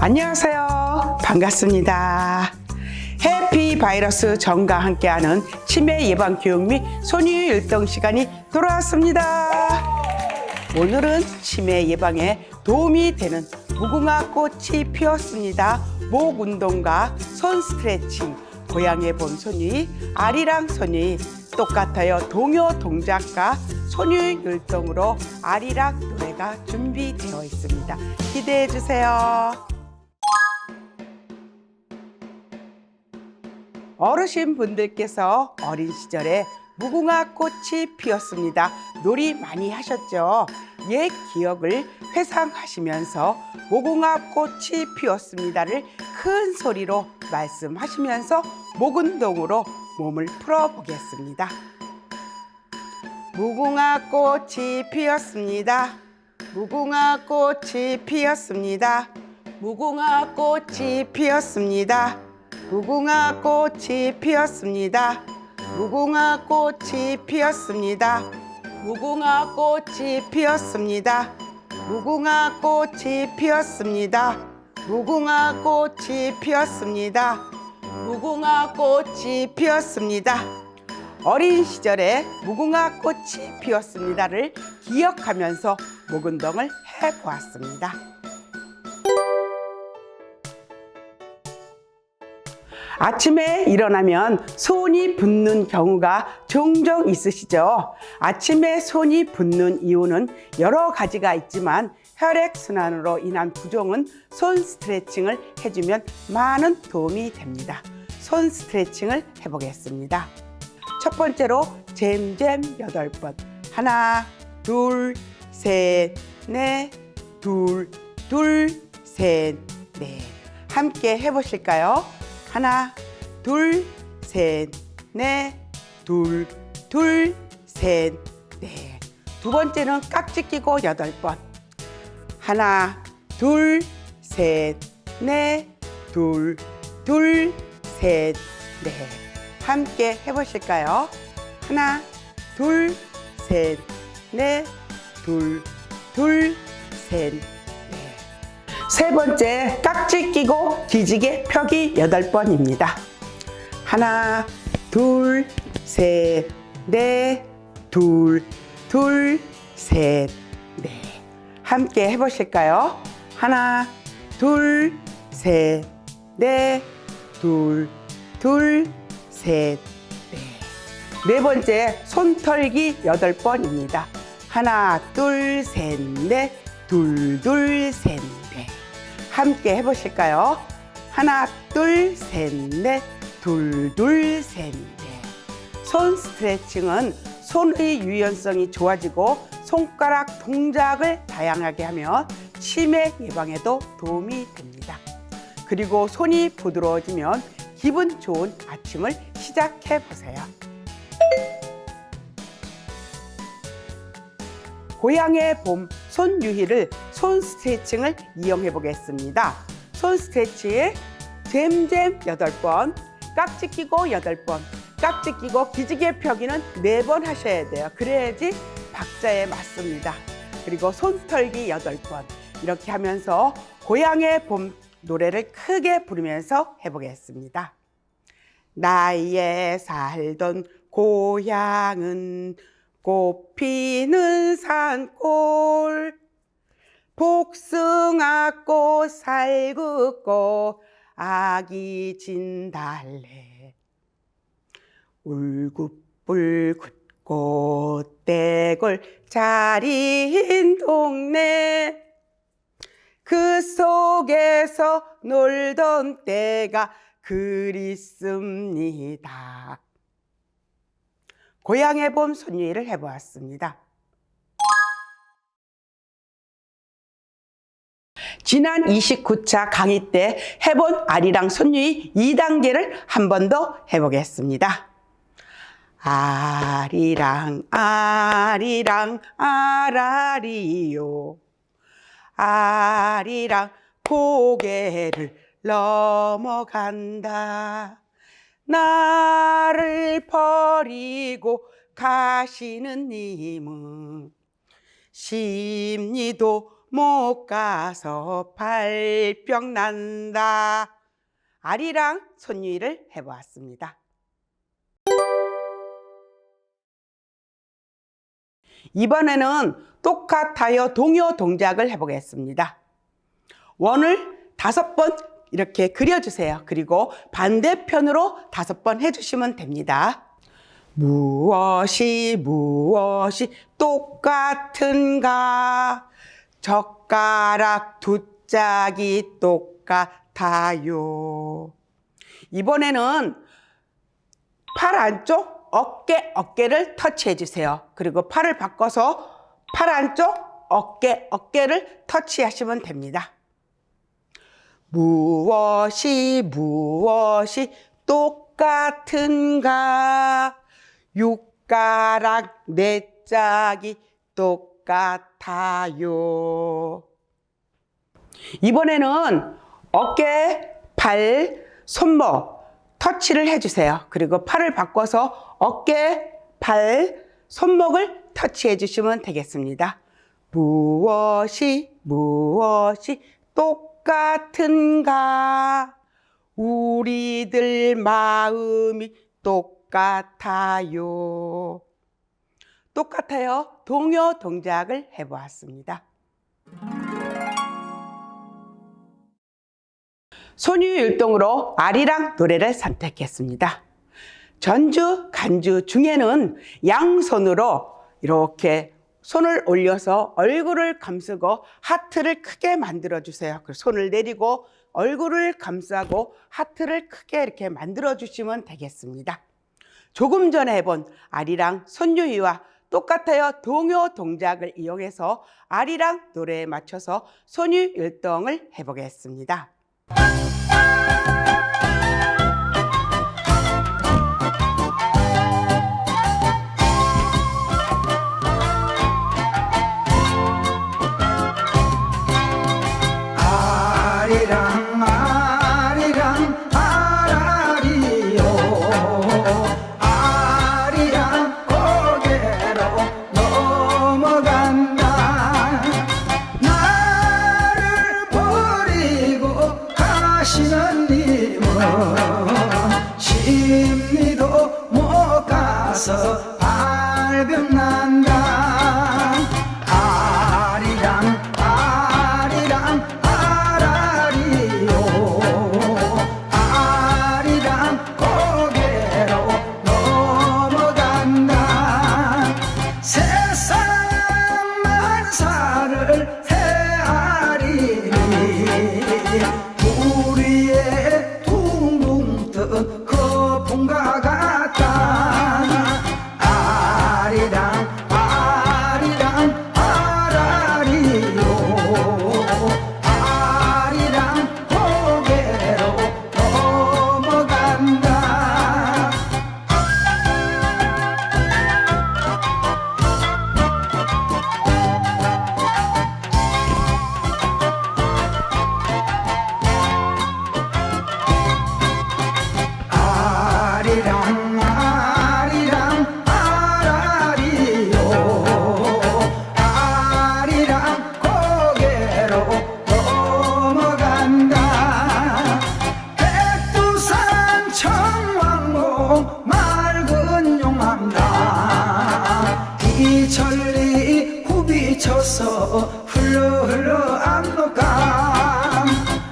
안녕하세요. 반갑습니다. 해피 바이러스 정과 함께하는 치매 예방 교육 및 손유 일동 시간이 돌아왔습니다. 오늘은 치매 예방에 도움이 되는 무궁화 꽃이 피었습니다. 목 운동과 손 스트레칭, 고향의 봄 손유이, 아리랑 손유이, 똑같아요. 동요 동작과 손유 율동으로 아리랑 노래가 준비되어 있습니다. 기대해 주세요. 어르신 분들께서 어린 시절에 무궁화 꽃이 피었습니다. 놀이 많이 하셨죠? 옛 기억을 회상하시면서 무궁화 꽃이 피었습니다를 큰 소리로 말씀하시면서 목운동으로 몸을 풀어보겠습니다. 무궁화 꽃이 피었습니다. 무궁화 꽃이 피었습니다. 무궁화 꽃이 피었습니다. 무궁화 꽃이 피었습니다. 무궁화 꽃이 피었습니다. 무궁화 꽃이 피었습니다. 무궁화 꽃이 피었습니다. 무궁화 꽃이 피었습니다. 무궁화 꽃이 피었습니다. 어린 시절에 무궁화 꽃이 피었습니다를 기억하면서 목 운동을 해보았습니다. 아침에 일어나면 손이 붓는 경우가 종종 있으시죠? 아침에 손이 붓는 이유는 여러 가지가 있지만 혈액순환으로 인한 부종은 손 스트레칭을 해주면 많은 도움이 됩니다. 손 스트레칭을 해보겠습니다. 첫 번째로 잼잼 여덟 번 하나 둘 셋 넷 둘 둘 셋 넷 함께 해보실까요? 하나 둘 셋 넷 둘 둘 셋 넷 두 번째는 깍지 끼고 여덟 번 하나 둘 셋 넷 둘 둘 셋 넷 함께 해보실까요? 하나, 둘, 셋, 넷, 둘, 둘, 셋, 넷. 세 번째, 깍지 끼고 기지개 펴기 여덟 번입니다. 하나, 둘, 셋, 넷, 둘, 둘, 셋, 넷. 함께 해보실까요? 하나, 둘, 셋, 넷, 둘, 둘, 셋, 넷. 네 번째, 손털기 여덟 번입니다. 하나, 둘, 셋, 넷, 둘, 둘, 셋, 넷. 함께 해보실까요? 하나, 둘, 셋, 넷, 둘, 둘, 셋, 넷. 손 스트레칭은 손의 유연성이 좋아지고 손가락 동작을 다양하게 하면 치매 예방에도 도움이 됩니다. 그리고 손이 부드러워지면 기분 좋은 아침을 시작해 보세요. 고향의 봄 손유희를 손 스트레칭을 이용해 보겠습니다. 손 스트레칭 잼잼 여덟 번 깍지 끼고 여덟 번 깍지 끼고 기지개 펴기는 네 번 하셔야 돼요. 그래야지 박자에 맞습니다. 그리고 손털기 여덟 번 이렇게 하면서 고향의 봄 노래를 크게 부르면서 해보겠습니다. 나의 살던 고향은 꽃 피는 산골 복숭아꽃 살긋고 아기 진달래 울긋불긋 꽃대골 자리인 동네 그 속에서 놀던 때가 그립습니다. 고향의 봄 손유일을 해보았습니다. 지난 29차 강의 때 해본 아리랑 손유이 2단계를 한 번 더 해보겠습니다. 아리랑 아리랑 아라리요 아리랑 고개를 넘어간다. 나를 버리고 가시는 님은 심리도 못 가서 발병 난다. 아리랑 손유이를 해보았습니다. 이번에는 똑같아요 동요 동작을 해보겠습니다. 원을 다섯 번 이렇게 그려주세요. 그리고 반대편으로 다섯 번 해주시면 됩니다. 무엇이 무엇이 똑같은가? 젓가락 두 짝이 똑같아요. 이번에는 팔 안쪽 어깨 어깨를 터치해 주세요. 그리고 팔을 바꿔서 팔 안쪽 어깨 어깨를 터치하시면 됩니다. 무엇이 무엇이 똑같은가? 육가락 네 짝이 똑 같아요. 이번에는 어깨, 발, 손목 터치를 해주세요. 그리고 팔을 바꿔서 어깨, 발, 손목을 터치해 주시면 되겠습니다. 무엇이 무엇이 똑같은가? 우리들 마음이 똑같아요. 똑같아요. 동요 동작을 해보았습니다. 손유율동으로 아리랑 노래를 선택했습니다. 전주, 간주 중에는 양손으로 이렇게 손을 올려서 얼굴을 감싸고 하트를 크게 만들어 주세요. 그 손을 내리고 얼굴을 감싸고 하트를 크게 이렇게 만들어 주시면 되겠습니다. 조금 전에 해본 아리랑 손유이와 똑같아요 동요 동작을 이용해서 아리랑 노래에 맞춰서 손유율동을 해보겠습니다. 아리랑 아라리요 아리랑 가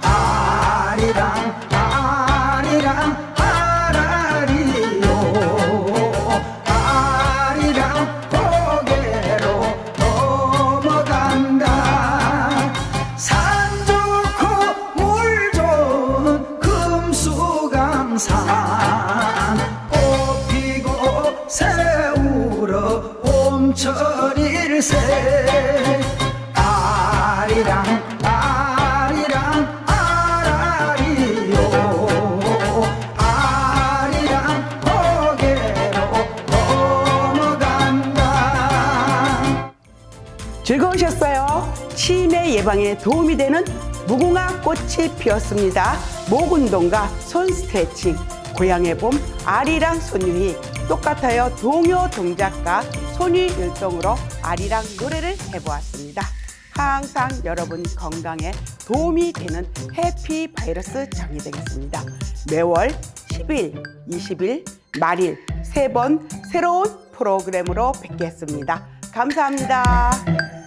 아리랑 아리랑 아라리요. 아리랑 고개로 넘어간다. 산 좋고 물 좋은 금수강산 꽃 피고 새우러 봄철일새 즐거우셨어요? 치매 예방에 도움이 되는 무궁화 꽃이 피었습니다. 목 운동과 손 스트레칭, 고향의 봄, 아리랑 손유희, 똑같아요 동요 동작과 손유 율동으로 아리랑 노래를 해보았습니다. 항상 여러분 건강에 도움이 되는 해피 바이러스 정이 되겠습니다. 매월 10일, 20일, 말일 세 번 새로운 프로그램으로 뵙겠습니다. 감사합니다.